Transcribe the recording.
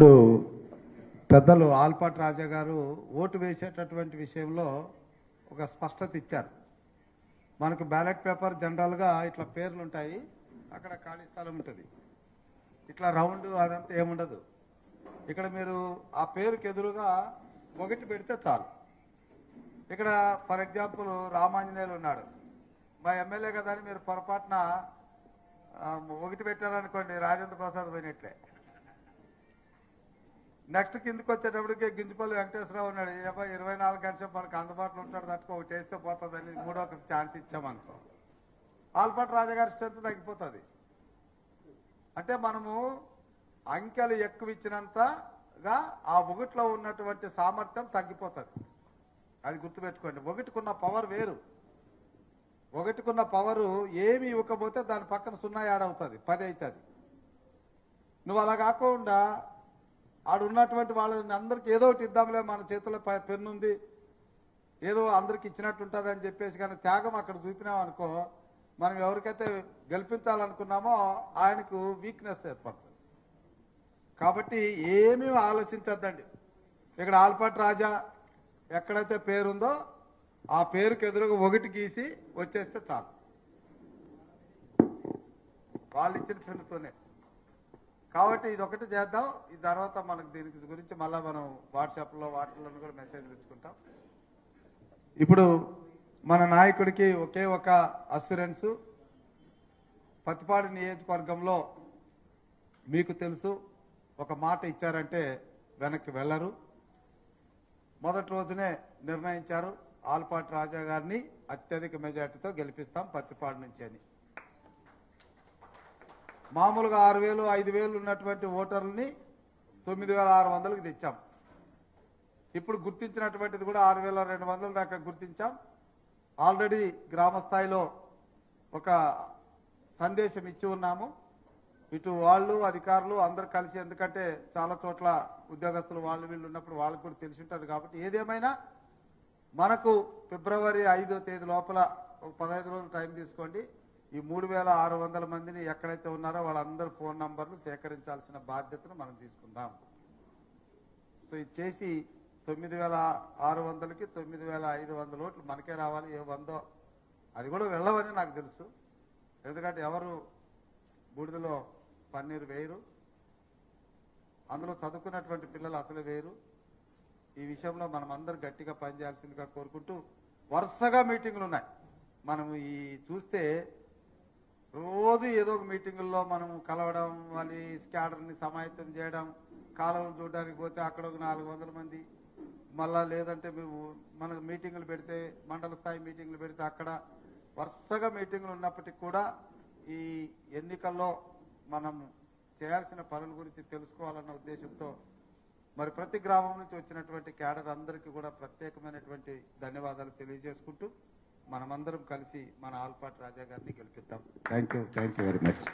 ఇప్పుడు పెద్దలు ఆల్పాటి రాజా గారు ఓటు వేసేటటువంటి విషయంలో ఒక స్పష్టత ఇచ్చారు. మనకు బ్యాలెట్ పేపర్ జనరల్గా ఇట్లా పేర్లు ఉంటాయి. అక్కడ ఖాళీ స్థలం ఉంటుంది. ఇట్లా రౌండ్ అదంతా ఏముండదు ఇక్కడ మీరు ఆ పేరుకి ఎదురుగా ఒకటి పెడితే చాలు. ఇక్కడ ఫర్ ఎగ్జాంపుల్ రామాంజనేయులు ఉన్నాడు. మా ఎమ్మెల్యే కదా అని మీరు పొరపాటున ఒకటి పెట్టారనుకోండి రాజేంద్ర ప్రసాద్ పోయినట్లే. నెక్స్ట్ కిందకి వచ్చేటప్పటికి గింజపల్లి వెంకటేశ్వరరావు ఉన్నాడు. ఏమో ఇరవై నాలుగు గంటలు మనకు అందుబాటులో ఉంటాడు తట్టుకో ఒకటి వేస్తే పోతుందని మూడో ఒకటి ఛాన్స్ ఇచ్చామనుకో. ఆల్పాటి రాజాగారి స్ట్రెంత్ తగ్గిపోతుంది. అంటే మనము అంకెలు ఎక్కువ ఇచ్చినంతగా ఆ ఒకటిలో ఉన్నటువంటి సామర్థ్యం తగ్గిపోతుంది. అది గుర్తుపెట్టుకోండి. ఒకటికున్న పవర్ వేరు. ఒకటికున్న పవరు ఏమి ఇవ్వకపోతే దాని పక్కన సున్నా యాడ్ అవుతుంది పది అవుతుంది. నువ్వు అలా కాకుండా ఆడు ఉన్నటువంటి వాళ్ళని అందరికి ఏదో ఒకటి ఇద్దాంలే మన చేతిలో పెన్నుంది ఏదో అందరికి ఇచ్చినట్టు ఉంటుంది అని చెప్పేసి కానీ త్యాగం అక్కడ చూపినాం అనుకో మనం ఎవరికైతే గెలిపించాలనుకున్నామో ఆయనకు వీక్నెస్ ఏర్పడుతుంది. కాబట్టి ఏమీ ఆలోచించద్దండి. ఇక్కడ ఆల్పాటి రాజా ఎక్కడైతే పేరుందో ఆ పేరుకి ఎదురుగా ఒకటి గీసి వచ్చేస్తే చాలు. వాళ్ళు ఇచ్చిన పెన్నుతోనే. కాబట్టి ఇది ఒకటి చేద్దాం. ఈ తర్వాత మనకు దీనికి గురించి మళ్ళీ మనం వాట్సాప్లో వాటిల్లో కూడా మెసేజ్ తెచ్చుకుంటాం ఇప్పుడు మన నాయకుడికి ఒకే ఒక అస్యూరెన్స్ పత్తిపాడు నియోజకవర్గంలో మీకు తెలుసు ఒక మాట ఇచ్చారంటే వెనక్కి వెళ్ళరు. మొదటి రోజునే నిర్ణయించారు. ఆల్పాటి రాజా గారిని అత్యధిక మెజార్టీతో గెలిపిస్తాం పత్తిపాడు నుంచి అని. మామూలుగా ఆరు వేలు ఐదు వేలు ఉన్నటువంటి ఓటర్లని తొమ్మిది వేల ఆరు వందలకు తెచ్చాం. ఇప్పుడు గుర్తించినటువంటిది కూడా ఆరు వేల రెండు వందల దాకా గుర్తించాం. ఆల్రెడీ గ్రామ స్థాయిలో ఒక సందేశం ఇచ్చి ఉన్నాము. ఇటు వాళ్ళు అధికారులు అందరు కలిసి ఎందుకంటే చాలా చోట్ల ఉద్యోగస్తులు వాళ్ళు వీళ్ళు ఉన్నప్పుడు వాళ్ళకు కూడా తెలిసి ఉంటుంది కాబట్టి ఏదేమైనా మనకు ఫిబ్రవరి ఐదో తేదీ లోపల ఒక పదహైదు రోజులు టైం తీసుకోండి. ఈ మూడు వేల ఆరు వందల మందిని ఎక్కడైతే ఉన్నారో వాళ్ళందరూ ఫోన్ నంబర్లు సేకరించాల్సిన బాధ్యతను మనం తీసుకుందాం. సో ఇది చేసి తొమ్మిది వేల ఆరు వందలకి తొమ్మిది వేల ఐదు వందల ఓట్లు మనకే రావాలి. ఏ వందో అది కూడా వెళ్ళవని నాకు తెలుసు. ఎందుకంటే ఎవరు బూడిదలో పన్నీరు వేయరు. అందులో చదువుకున్నటువంటి పిల్లలు అసలు వేరు ఈ విషయంలో మనం అందరు గట్టిగా పనిచేయాల్సిందిగా కోరుకుంటూ వరుసగా మీటింగ్లు ఉన్నాయి. మనం ఈ చూస్తే రోజు ఏదో ఒక మీటింగుల్లో మనం కలవడం వాళ్ళ స్కాడర్ని సమాయత్తం చేయడం కాలువలు చూడడానికి పోతే అక్కడ ఒక నాలుగు వందల మంది. మళ్ళా లేదంటే మేము మన మీటింగులు పెడితే మండల స్థాయి మీటింగులు పెడితే అక్కడ వరుసగా మీటింగులు ఉన్నప్పటికీ కూడా ఈ ఎన్నికల్లో మనం చేయాల్సిన పనుల గురించి తెలుసుకోవాలన్న ఉద్దేశంతో మరి ప్రతి గ్రామం నుంచి వచ్చినటువంటి క్యాడర్ అందరికీ కూడా ప్రత్యేకమైనటువంటి ధన్యవాదాలు తెలియజేసుకుంటూ మనమందరం కలిసి మన ఆల్పాటి రాజా గారిని గెలిపిద్దాం. Thank you thank you very much